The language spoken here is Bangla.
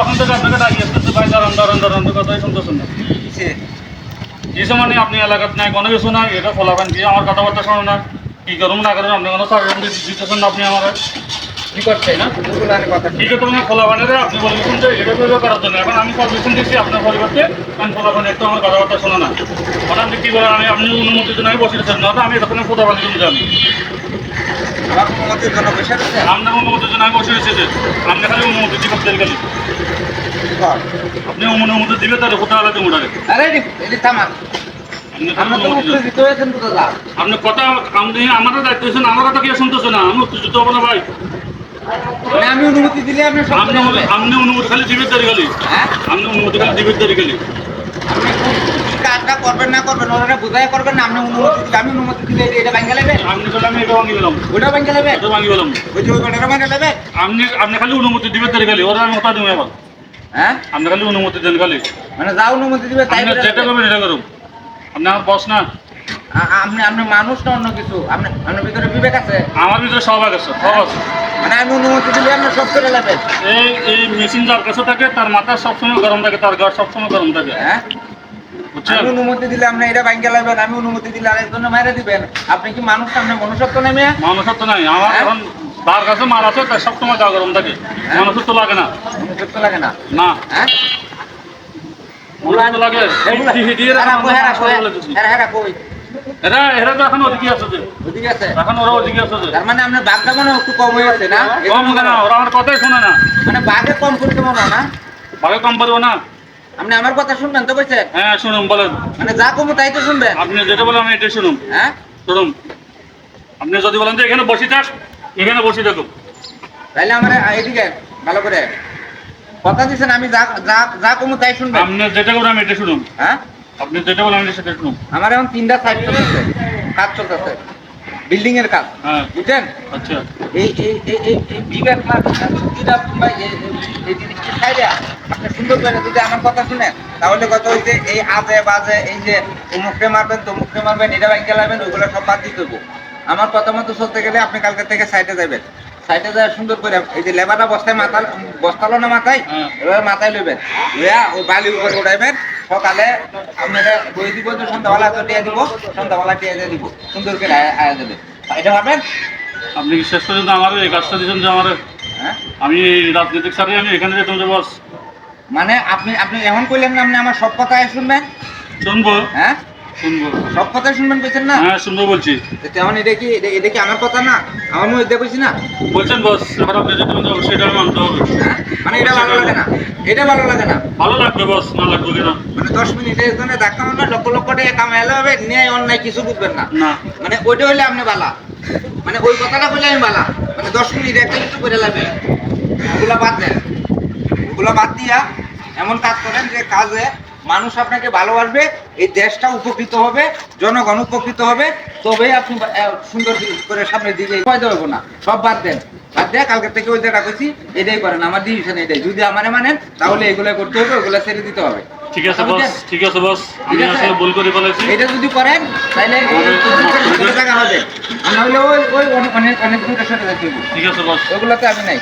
তখন থেকে আপনাকে ডাকি আসতেছে ভাই দাঁড়ান দাঁড়ান দাঁড়ান তো কথাই শুনতেছেন না। যে মানে আপনি এলাকাত নাই কোনো কিছু নাই এটা ফলাফান দিয়ে আমার কথাবার্তা শোনো না। কি করুন না করুন আপনি কোনো সার্জন দিতেছেন না আপনি আমার। কি করছে না? দুলার কথা ঠিক। আছে তোমার আপনি এটা করার জন্য এখন আমি পারমিশন দিচ্ছি আপনার পরিবর্তে ফলাফান একটু আমার কথাবার্তা শোনো না। আপনি কি আমি আপনি অনুমতির জন্য আমি বসেছেন না তো আমি এতক্ষণ জন্য জানি আপনার অনুমতির জন্য আমি বসে আপনি খালি অনুমতি খালি। আপনি অনুমতি দিবে তাহলে কোথাও আলাদা আরে থামা। আপনি খালি তো তো কথা আমারও দায়িত্ব আমার কথা কি শুনতেছে না? আমি উত্তেজিত হব না ভাই। আমি অনুমতি দিলে আপনি সব আপনি হবে আপনি অনুমতি খালি দিবেন তারি খালি। হ্যাঁ? আপনি অনুমতি খালি দিবেন তারি খালি। আপনি কাজটা করবেন না করবেন ওরা বুঝাই করবেন না আপনি অনুমতি দিলে আমি অনুমতি দিলে এটা- আপনি আমি এটা ভাঙি গেলাম ওটা এটা ভাঙি গেলাম ওই যে আপনি আপনি খালি অনুমতি দিবেন তারি খালি ওরা আমি কথা দিব এবার। হ্যাঁ? আপনি খালি অনুমতি দেন খালি। মানে যা অনুমতি দিবে তাই আপনি করে যেটা নেবে। করবেন এটা করুন। আপনি আমার বস না। আপনি আপনি মানুষ না অন্য কিছু আপনি আপনার ভিতরে বিবেক আছে আমার ভিতরে সব আছে সব আছে মানে আমি অনুমতি দিলে আপনি সব করে নেবেন এই এই মেশিন যার কাছে থাকে তার মাথা সবসময় গরম থাকে তার ঘর সবসময় গরম থাকে হ্যাঁ আমি অনুমতি দিলে আপনি এটা ভাঙ্গা আমি অনুমতি দিলে আরেকজন মারা দিবেন আপনি কি মানুষ আপনি মনুষ্যত্ব নেমে মানুষের তো নাই আমার হ্যাঁ? এখন তার কাছে মার আছে তার সবসময় গা গরম থাকে মানুষের তো লাগে না মনুষ্যত্ব লাগে না না হ্যাঁ লাগে হেরা হেরা কই, বলে দিছি। হেরা, হেরা কই? এরা এরা তো এখন ওদিকে আছে ওদিকে আছে? এখন ওরা ওদিকে আছে তার মানে আপনার বাঘটা মনে একটু কম হয়ে গেছে না? কম কেন? ওরা আমার কথাই শোনে না। মানে বাঘে কম করতে না? ভাগে কম পারব না? আপনি আমার কথা শুনবেন তো কইছেন হ্যাঁ শুনুন বলেন। মানে যা কমু তাই তো শুনবেন। আপনি যেটা বলেন আমি এটাই শুনুন। হ্যাঁ? শুনুন। আপনি যদি বলেন যে এখানে বসে থাক এখানে বসে থাকুন তাইলে আমার এদিকে ভালো করে। কথা দিছেন আমি যা যা যা কমু তাই শুনবেন। আপনি যেটা বলেন আমি এটা শুনুন। হ্যাঁ? আপনি যেটা বলেন সেটা শুনুন। আমার এখন তিনটা সাইড চলতেছে। কাজ চলতেছে। বিল্ডিং এর কাজ। হ্যাঁ। বুঝছেন? আচ্ছা। এই এই এই জিনিসটা খাইলে আপনি সুন্দর করে যদি আমার কথা শুনেন তাহলে কথা হইছে এই আজে বাজে এই যে অমুককে মারবেন তমুককে মারবেন এটা ব্যাংকে লাগবেন ওইগুলো সব বাদ দিতে দেবো। আমার কথা মতো চলতে গেলে আপনি কালকে থেকে সাইডে যাবেন। সাইডে যায় সুন্দর করে এই যে লেবারটা বস্তায় মাথা বস্তালো না মাথায়? হ্যাঁ। এবার মাথায় লইবেন। ওই বালি উপর উঠাইবেন সকালে আপনারা বই দিব তো সন্ধ্যাবেলা তো টিয়া দিব সন্ধ্যাবেলা টিয়া দিয়ে দিব সুন্দর করে আয়া- দেবে। এটা ভাবেন? আপনি কি শেষ পর্যন্ত আমার এই কাজটা দিয়েছেন যে আমার হ্যাঁ? আমি রাজনৈতিক সাথে আমি এখানে যেতাম যে বস। মানে আপনি আপনি এমন করলেন না আপনি আমার সব কথাই শুনবেন? শুনব। হ্যাঁ? শুনব। সব কথাই শুনবেন কইছেন না? হ্যাঁ শুনব বলছি। তেমন এটা কি এটা- কি আমার কথা না? আমার এটা কইছি না? বলছেন বস এবার আপনি বলছেন এটা মানতে হবে। হ্যাঁ? মানে এটা ভালো লাগে না। এটা ভালো লাগে না। ভালো লাগবে বস না লাগবে কিনা? মানে দশ মিনিটের জন্য ধাক্কা লক্ষ লক্ষ টাকা কামাইলে হবে নিয়ে অন্যায় কিছু বুঝবেন না। না। মানে ওইটা হইলে আপনি বালা। মানে ওই কথাটা বললে আমি বালা। মানে দশ মিনিট একটা কিছু করে লাগবে। ওগুলা বাদ দেন। ওগুলা বাদ দিয়া এমন কাজ করেন যে কাজে মানুষ আপনাকে ভালোবাসবে এই দেশটা উপকৃত হবে জনগণ উপকৃত হবে। তবেই আপনি সুন্দর করে সামনের দিকে ফায়দা হব না। সব বাদ দেন। বাদ দেয়া কালকে থেকে ওই যেটা করছি এটাই করেন। আমার ডিসিশন এটাই। যদি আমারে মানেন তাহলে এগুলো করতে হবে ওগুলো ছেড়ে দিতে হবে। ঠিক আছে বস বুঝছেন? ঠিক আছে বস আমি আসলে ভুল করে ফেলেছি। এটা যদি করেন তাহলে এই টাকা হবে। আর নাহলে ওই ওই অনেক অনেক অনেক দূরে সরে যেতে হবে। ঠিক আছে বস ওগুলোতে আমি নাই।